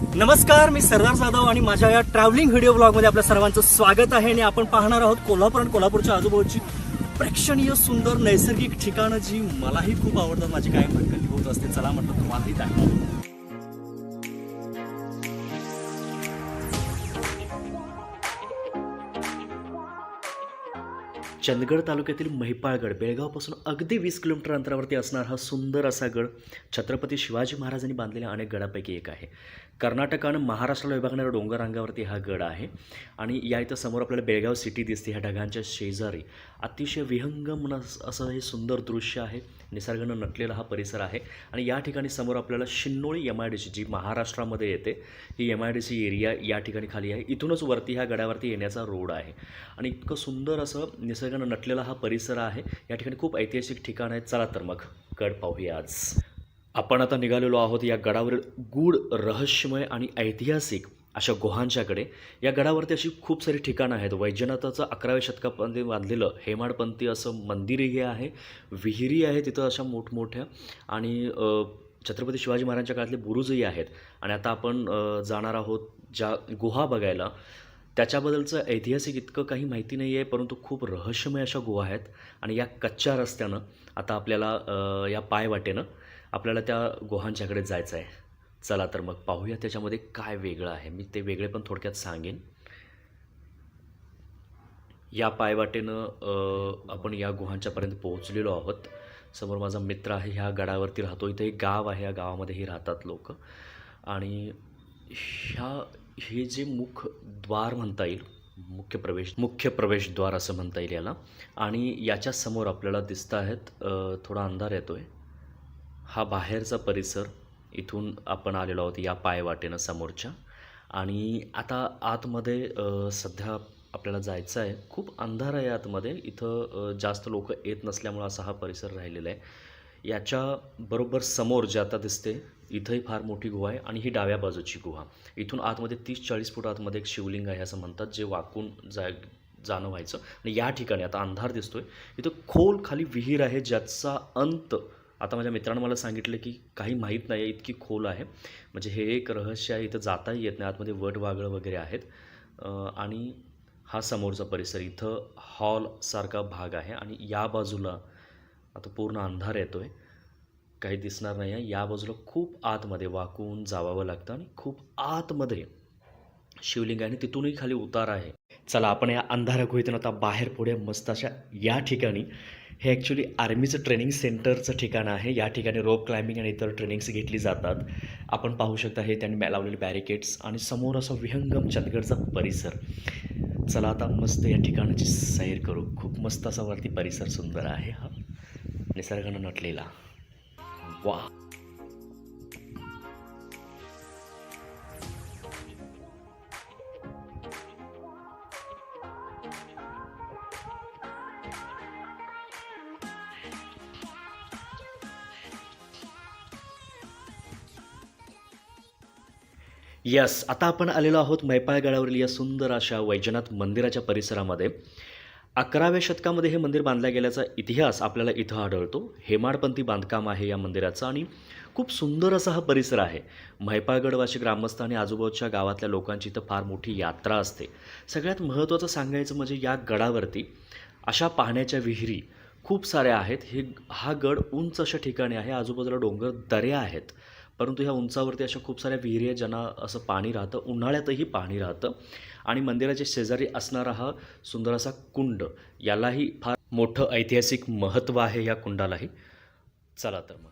नमस्कार मी सरदार जाधव आणि माझ्या या ट्रॅव्हलिंग व्हिडिओ ब्लॉगमध्ये आपल्या सर्वांचं स्वागत आहे आणि आपण पाहणार आहोत कोल्हापूर आणि कोल्हापूरच्या आजूबाजूची प्रेक्षणीय सुंदर नैसर्गिक ठिकाणं जी मलाही खूप आवडतात माझी काय भटकंती होत असते. चला म्हटलं तुम्हालाही दाखवा चंदगड तालुक्यातील महिपाळगड बेळगावपासून अगदी वीस किलोमीटर अंतरावरती असणार हा सुंदर असा गड छत्रपती शिवाजी महाराजांनी बांधलेल्या अनेक गडापैकी एक आहे. कर्नाटक आणि महाराष्ट्राला विभागणाऱ्या डोंगररांगावरती हा गड आहे. आणि या इथं समोर आपल्याला बेळगाव सिटी दिसते ह्या ढगांच्या शेजारी. अतिशय विहंगम असं हे सुंदर दृश्य आहे. निसर्गानं नटलेला हा परिसर आहे. आणि या ठिकाणी समोर आपल्याला Shinnoli M I D C जी महाराष्ट्रामध्ये येते. ही M I D C area या ठिकाणी खाली आहे. इथूनच वरती ह्या गडावरती येण्याचा रोड आहे. आणि इतकं सुंदर असं निसर्गानं नटलेला हा परिसर आहे. या ठिकाणी खूप ऐतिहासिक ठिकाण आहे. चला तर मग गड पाहूया आज. आपण आता निघालेलो आहोत या गडावरील गूढ रहस्यमय आणि ऐतिहासिक अशा गुहांच्याकडे. या गडावरती अशी खूप सारी ठिकाणं आहेत. वैजनाथाचं अकराव्या शतकामध्ये बांधलेलं हेमाडपंथी असं मंदिरही आहे. विहिरी आहे तिथं अशा मोठमोठ्या आणि छत्रपती शिवाजी महाराजांच्या काळातले बुरुजही आहेत. आणि आता आपण जाणार आहोत ज्या गुहा बघायला. त्याच्याबद्दलचं ऐतिहासिक इतकं काही माहिती नाही आहे परंतु खूप रहस्यमय अशा गुहा आहेत. आणि या कच्च्या रस्त्यानं आता आपल्याला या पायवाटेनं आपल्याला त्या गुहांच्याकडे जायचं आहे. चला तर मग पाहूया त्याच्यामध्ये काय वेगळं आहे. मी ते वेगळे पण थोडक्यात सांगेन. या पायवाटेनं आपण या गुहांच्यापर्यंत पोहोचलेलो आहोत. समोर माझा मित्र आहे ह्या गडावरती राहतो. इथे एक गाव आहे या गावामध्येही राहतात लोक. आणि ह्या हे जे मुख द्वार म्हणता येईल मुख्य प्रवेश मुख्य प्रवेशद्वार असं म्हणता येईल याला. आणि याच्या समोर आपल्याला दिसत आहेत थोडा अंधार येतो आहे हा बाहेरचा परिसर इथून आपण आलेलो आहोत या पायवाटेनं समोरच्या. आणि आता आतमध्ये सध्या आपल्याला जायचं आहे. खूप अंधार आहे आतमध्ये. इथं जास्त लोक येत नसल्यामुळं असा हा परिसर राहिलेला आहे. याच्या बरोबर समोर जे आता दिसते इथंही फार मोठी गुहा आहे आणि ही डाव्या बाजूची गुहा. इथून आतमध्ये तीस चाळीस फूट आतमध्ये एक शिवलिंग आहे असं म्हणतात जे वाकून जा जाणं व्हायचं आणि या ठिकाणी आता अंधार दिसतोय. इथं खोल खाली विहीर आहे ज्याचा अंत आता माझ्या मित्रानं मला सांगितलं की काही माहीत नाही आहे इतकी खोल आहे. म्हणजे हे एक रहस्य आहे इथं जाताही येत नाही. आतमध्ये वट वागळं वगैरे आहेत. आणि हा समोरचा परिसर इथं हॉलसारखा भाग आहे आणि या बाजूला आता पूर्ण अंधार येतो आहे काही दिसणार नाही आहे. या बाजूला खूप आतमध्ये वाकून जावावं लागतं आणि खूप आतमध्ये शिवलिंग आहे आणि तिथूनही खाली उतार आहे. चला आपण या अंधारा गुहेतून आता बाहेर पुढे मस्त अशा या ठिकाणी. हे ॲक्च्युली आर्मीचं ट्रेनिंग सेंटरचं ठिकाण आहे. या ठिकाणी रोप क्लाइम्बिंग आणि इतर ट्रेनिंग्स घेतली जातात. आपण पाहू शकता हे त्यांनी लावलेले बॅरिकेड्स आणि समोर असा विहंगम चंदगडचा परिसर. चला आता मस्त या ठिकाणाची सैर करू. खूप मस्त असा वरती परिसर सुंदर आहे हा. निसर्गानं नटलेला. वा. यस आता आपण आलेलो आहोत मैपाळ गडावरील या सुंदर अशा वैजनाथ मंदिराच्या परिसरामध्ये. अकराव्या शतकामध्ये हे मंदिर बांधल्या गेल्याचा इतिहास आपल्याला इथं आढळतो. हेमाडपंथी बांधकाम आहे या मंदिराचं आणि खूप सुंदर असा हा परिसर आहे. म्हैपाळगडवासी ग्रामस्थ आणि आजूबाजूच्या गावातल्या लोकांची इथं फार मोठी यात्रा असते. सगळ्यात महत्त्वाचं सांगायचं म्हणजे या गडावरती अशा पाहण्याच्या विहिरी खूप साऱ्या आहेत. हे हा गड उंच अशा ठिकाणी आहे. आजूबाजूला डोंगर दऱ्या आहेत. परंतु ह्या उंचावरती अशा खूप साऱ्या विहिरी आहेत ज्यांना असं पाणी राहतं उन्हाळ्यातही पाणी राहतं. आणि मंदिराच्या शेजारी असणारा हा सुंदर असा कुंड यालाही फार मोठं ऐतिहासिक महत्त्व आहे या कुंडालाही. चला तर मग.